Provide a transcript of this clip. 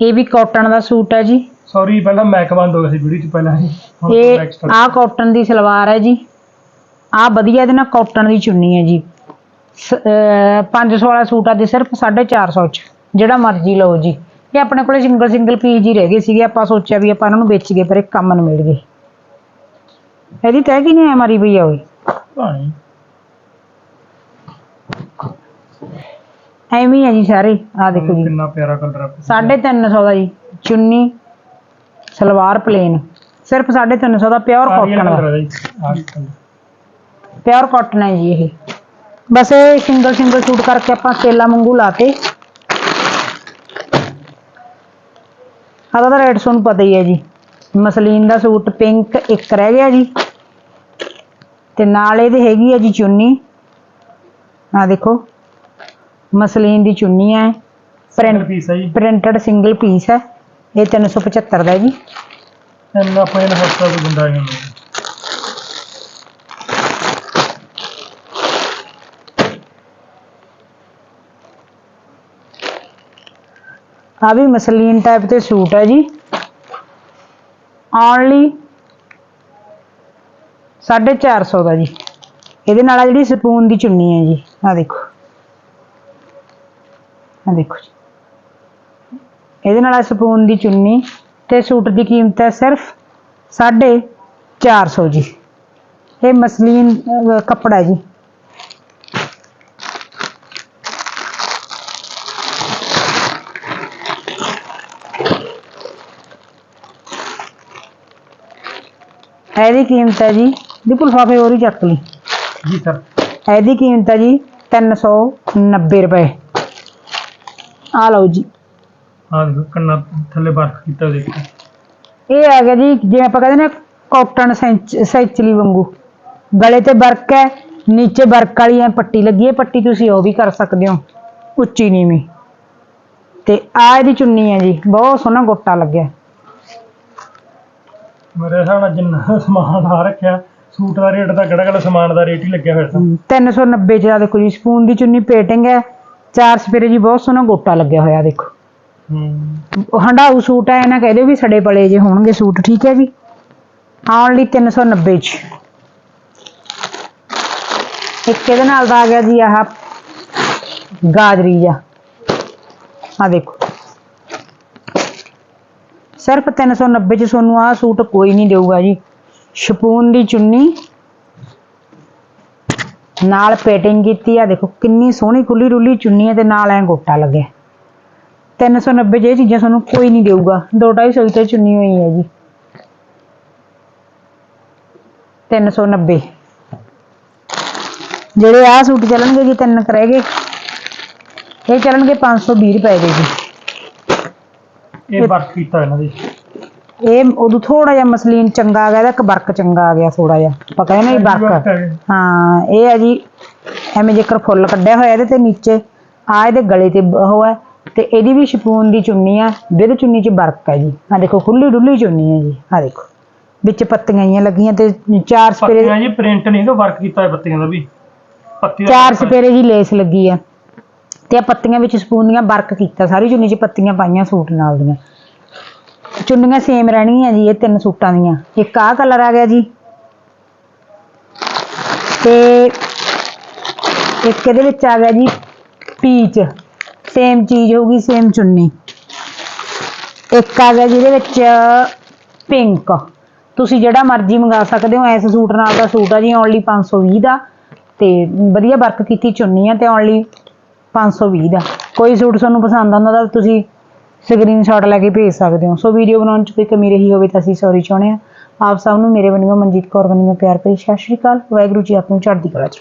ਇਹ ਵੀ ਕਾਟਨ ਦਾ ਸੂਟ ਹੈ ਜੀ। ਸੌਰੀ ਪਹਿਲਾਂ ਮੈਕ ਬੰਦ ਹੋ ਗਿਆ ਸੀ ਵੀਡੀਓ ਚ ਪਹਿਲਾਂ ਹੀ। ਹੁਣ ਇਹ back start। ਆਹ ਕਾਟਨ ਦੀ ਸਲਵਾਰ ਹੈ ਜੀ। ਆਹ ਵਧੀਆ ਇਹਦੇ ਨਾਲ ਕਾਟਨ ਦੀ ਚੁੰਨੀ ਹੈ ਜੀ। 500 ਵਾਲਾ ਸੂਟ ਆ ਜੀ ਸਿਰਫ 450 ਚ ਜਿਹੜਾ ਮਰਜ਼ੀ ਲਓ ਜੀ। ਇਹ ਆਪਣੇ ਕੋਲੇ ਸਿੰਗਲ ਸਿੰਗਲ ਪੀਸ ਹੀ ਰਹਿ ਗਏ ਸੀਗੇ ਆਪਾਂ ਸੋਚਿਆ ਵੀ ਆਪਾਂ ਇਹਨਾਂ ਨੂੰ ਵੇਚ ਗਏ ਪਰ ਇੱਕ ਕੰਮ ਨੂੰ ਮਿਲ ਗਏ। ਇਹਦੀ ਤੈਅ ਕੀ ਨਹੀਂ ਮਾਰੀ ਪਈ ਆ ਓਏ ਭਾਈ। ਐਵੇਂ ਹੀ ਹੈ ਜੀ ਸਾਰੇ। ਆਹ ਦੇਖੋ ਜੀ। ਕਿੰਨਾ ਪਿਆਰਾ ਕਲਰ ਆ 350 ਦਾ। ਜੀ ਚੁੰਨੀ ਸਲਵਾਰ ਪਲੇਨ ਸਿਰਫ 350 ਦਾ ਪਿਓਰ ਕਾਟਨ ਦਾ। ਆ। ਪਿਓਰ ਕਾਟਨ ਹੈ ਜੀ। ਇਹ। ਬਸ ਇਹ ਸਿੰਗਲ ਸਿੰਗਲ ਸੂਟ ਕਰਕੇ ਆਪਾਂ ਸੇਲਾ ਵਾਂਗੂ ਲਾਤੇ ਆਦਾ ਦਾ ਰੇਟ ਤੁਹਾਨੂੰ ਪਤਾ ਹੀ ਹੈ ਜੀ। ਮਸਲੀਨ ਦਾ ਸੂਟ ਪਿੰਕ ਇੱਕ ਰਹਿ ਗਿਆ ਜੀ। ਤੇ ਨਾਲ ਇਹਦੇ ਹੈਗੀ ਹੈ ਜੀ ਚੁੰਨੀ। ਆ ਦੇਖੋ। ਮਸਲੀਨ ਦੀ ਚੁੰਨੀ ਹੈ। Single ਪ੍ਰਿੰਟ piece ਆ ਜੀ। ਪ੍ਰਿੰਟਡ ਸਿੰਗਲ ਪੀਸ ਹੈ। ਇਹ 375 ਦਾ ਹੈ ਜੀ। ਇੰਨਾ ਪਲੇਨ ਹੱਥਾਂ ਤੋਂ ਬੰਦਾ ਹੁੰਦਾ ਆ ਵੀ ਮਸਲੀਨ ਟਾਈਪ ਤੇ ਸੂਟ ਹੈ ਜੀ। ਓਨਲੀ 450 ਦਾ ਜੀ। ਇਹਦੇ ਨਾਲ ਆ ਜਿਹੜੀ ਸਪੂਨ ਦੀ ਚੁੰਨੀ ਹੈ ਜੀ। ਆ ਦੇਖੋ। ਆ ਦੇਖੋ ਜੀ ਇਹਦੇ ਨਾਲ ਆ ਸਪੂਨ ਦੀ ਚੁੰਨੀ ਤੇ ਸੂਟ ਦੀ ਕੀਮਤ ਹੈ ਸਿਰਫ 450 ਜੀ ਇਹ ਮਸਲੀਨ ਅਹ, ਕੱਪੜਾ ਹੈ ਜੀ ਇਹਦੀ ਕੀਮਤ ਹੈ ਜੀ ਦੀ ਲਿਫਾਫੇ ਹੋਰ ਹੀ ਚੱਕ ਲਈ ਜੀ ਸਰ ਇਹਦੀ ਕੀਮਤ ਹੈ ਜੀ 390 ਰੁਪਏ ਆ ਲਓ ਜੀ। ਆਹ ਦੇਖੋ ਕੰਨਾ ਥੱਲੇ ਵਰਕ ਕੀਤਾ ਦੇਖੋ ਇਹ ਆ ਗਿਆ ਜੀ ਜਿਵੇਂ ਆਪਾਂ ਕਹਿੰਦੇ ਨੇ ਕਾਟਨ ਸੈਂਚਲੀ ਵਾਂਗੂ। ਗਲੇ ਤੇ ਵਰਕ ਹੈ ਨੀਚੇ ਵਰਕ ਵਾਲੀ ਹੈ ਪੱਟੀ ਲੱਗੀ ਹੈ ਪੱਟੀ ਤੁਸੀਂ ਉਹ ਵੀ ਕਰ ਸਕਦੇ ਹੋ ਉੱਚੀ ਨੀਵੀਂ। ਤੇ ਆ ਇਹਦੀ ਚੁੰਨੀ ਹੈ ਜੀ ਬਹੁਤ ਸੋਹਣਾ ਗੋਟਾ ਲੱਗਿਆ। ਮੇਰੇ ਹਿਸਾਬ ਨਾਲ ਜਿੰਨਾ ਸਮਾਨ ਆ ਰੱਖਿਆ ਸੂਟ ਦਾ ਰੇਟ ਤਾਂ ਕਿਹੜਾ ਕਿਹੜਾ ਸਮਾਨ ਦਾ ਰੇਟ ਹੀ ਲੱਗਿਆ ਫਿਰ ਤਾਂ। 390 ਚ ਆ ਦੇਖੋ ਜੀ ਸਪੂਨ ਦੀ ਚੁੰਨੀ ਪੇਟਿੰਗ ਹੈ ਚਾਰ ਸਪੇਰੇ ਜੀ ਬਹੁਤ ਸੋਹਣਾ ਗੋਟਾ ਲੱਗਿਆ ਹੋਇਆ ਦੇਖੋ। ਹੂੰ। ਹੰਡਾਊ ਸੂਟ ਹੈ ਨਾ ਕਹਦੇ ਵੀ ਸੜੇ ਪਲੇ ਜੇ ਹੋਣਗੇ ਸੂਟ ਠੀਕ ਹੈ ਜੀ? ਓਨਲੀ 390 ਚ। ਇੱਕ ਇਹਦੇ ਨਾਲ ਦਾ ਆ ਗਿਆ ਜੀ ਆਹ ਗਾਜਰੀ ਜਾ ਆ ਦੇਖੋ। ਸਿਰਫ 390 ਚ ਤੁਹਾਨੂੰ ਆਹ ਸੂਟ ਕੋਈ ਨਹੀਂ ਦੇਊਗਾ ਜੀ। ਸ਼ਪੂਨ ਦੀ ਚੁੰਨੀ ਨਾਲ ਪੇਟਿੰਗ ਕੀਤੀ ਆ, ਦੇਖੋ ਕਿੰਨੀ ਸੋਹਣੀ ਖੁੱਲੀ ਰੁੱਲੀ ਚੁੰਨੀ ਹੈ ਤੇ ਨਾਲ ਐ ਗੋਟਾ ਲੱਗਿਆ। 390 ਚ ਇਹ ਚੀਜ਼ਾਂ ਤੁਹਾਨੂੰ ਕੋਈ ਨਹੀਂ ਦੇਊਗਾ 2-250 ਤੇ ਚੁੰਨੀ ਹੋਈ ਹੈ ਜੀ। 390 ਜਿਹੜੇ ਆ ਸੂਟ ਚੱਲਣਗੇ ਜੀ, ਤਿੰਨ ਕੁ ਗਏ। ਇਹ ਚੱਲਣਗੇ 520 ਰੁਪਏ ਦੇ ਜੀ। ਇਹ ਵਰਕ ਕੀਤਾ ਇਹਨਾਂ ਦੇ ਇਹ ਉਦੋਂ ਥੋੜਾ ਜਿਹਾ ਮਸਲੀਨ ਚੰਗਾ ਆ ਗਿਆ ਇਹਦਾ ਇੱਕ ਵਰਕ ਚੰਗਾ ਆ ਗਿਆ ਥੋੜਾ ਜਿਹਾ। ਆਪਾਂ ਕਹਿੰਦੇ ਨੇ ਵਰਕ ਹਾਂ ਇਹ ਹੈ ਜੀ ਐਵੇਂ ਜੇਕਰ ਫੁੱਲ ਕੱਢਿਆ ਹੋਇਆ ਇਹਦੇ ਤੇ ਨੀਚੇ ਆ ਇਹਦੇ ਗਲੇ ਤੇ ਉਹ ਹੈ ਤੇ ਇਹਦੀ ਵੀ ਸ਼ਪੂਨ ਦੀ ਚੁੰਨੀ ਆ ਜਿਹਦੇ ਚੁੰਨੀ 'ਚ ਵਰਕ ਹੈ ਜੀ। ਆ ਦੇਖੋ ਖੁੱਲੀ ਡੁੱਲੀ ਚੁੰਨੀ ਹੈ ਜੀ ਆ ਦੇਖੋ। ਵਿੱਚ ਪੱਤੀਆਂ ਹੀ ਲੱਗੀਆਂ ਤੇ ਚਾਰ ਸਪੇਰੇ ਪੱਤੀਆਂ ਜੀ ਪ੍ਰਿੰਟ ਨਹੀਂ ਤਾਂ ਵਰਕ ਕੀਤਾ ਹੈ ਪੱਤੀਆਂ ਦਾ ਵੀ। ਪੱਤੀ ਦਾ ਚਾਰ ਸਪੇਰੇ ਜੀ ਲੇਸ ਲੱਗੀ ਆ। ਤੇ ਆ ਪੱਤੀਆਂ ਵਿੱਚ ਸਪੂਨ ਦੀਆਂ ਵਰਕ ਕੀਤਾ ਸਾਰੀ ਚੁੰਨੀ 'ਚ ਪੱਤੀਆਂ ਪਾਈਆਂ ਸੂਟ ਨਾਲ ਦੀਆਂ। ਚੁੰਨੀਆਂ ਸੇਮ ਰਹਿਣਗੀਆਂ ਜੀ, ਇਹ ਤਿੰਨ ਸੂਟਾਂ ਦੀਆਂ। ਇੱਕ ਆਹ ਕਲਰ ਆ ਗਿਆ ਜੀ। ਤੇ ਇੱਕ ਇਹਦੇ ਵਿੱਚ ਆ ਗਿਆ ਜੀ ਪੀਚ। ਸੇਮ ਚੀਜ਼ ਹੋਊਗੀ, ਸੇਮ ਚੁੰਨੀ। ਇੱਕ ਆ ਗਿਆ ਜਿਹਦੇ ਵਿੱਚ ਪਿੰਕ। ਤੁਸੀਂ ਜਿਹੜਾ ਮਰਜ਼ੀ ਮੰਗਾ ਸਕਦੇ ਹੋ, ਇਸ ਸੂਟ ਨਾਲ ਦਾ ਸੂਟ ਆ ਜੀ ਓਨਲੀ 520 ਦਾ। ਤੇ ਵਧੀਆ ਵਰਕ ਕੀਤੀ ਚੁੰਨੀ ਆ ਤੇ ਓਨਲੀ 520 ਦਾ। ਕੋਈ ਸੂਟ ਤੁਹਾਨੂੰ ਪਸੰਦ ਆਉਂਦਾ ਤਾਂ ਤੁਸੀਂ ਸਕਰੀਨਸ਼ਾਟ ਲੈ ਕੇ ਭੇਜ ਸਕਦੇ ਹੋ। ਸੋ ਵੀਡੀਓ ਬਣਾਉਣ ਚ ਕੋਈ ਕਮੀ ਰਹੀ ਹੋਵੇ ਤਾਂ ਅਸੀਂ ਸੌਰੀ ਚਾਹੁੰਦੇ ਹਾਂ। ਆਪ ਸਭ ਨੂੰ ਮੇਰੇ ਵੱਲੋਂ ਮਨਜੀਤ ਕੌਰ ਵੱਲੋਂ ਪਿਆਰ ਭਰੀ ਸਤਿ ਸ਼੍ਰੀ ਅਕਾਲ। ਵਾਹਿਗੁਰੂ ਜੀ ਆਪ ਨੂੰ ਚੜ੍ਹਦੀ ਕਲਾ ਚ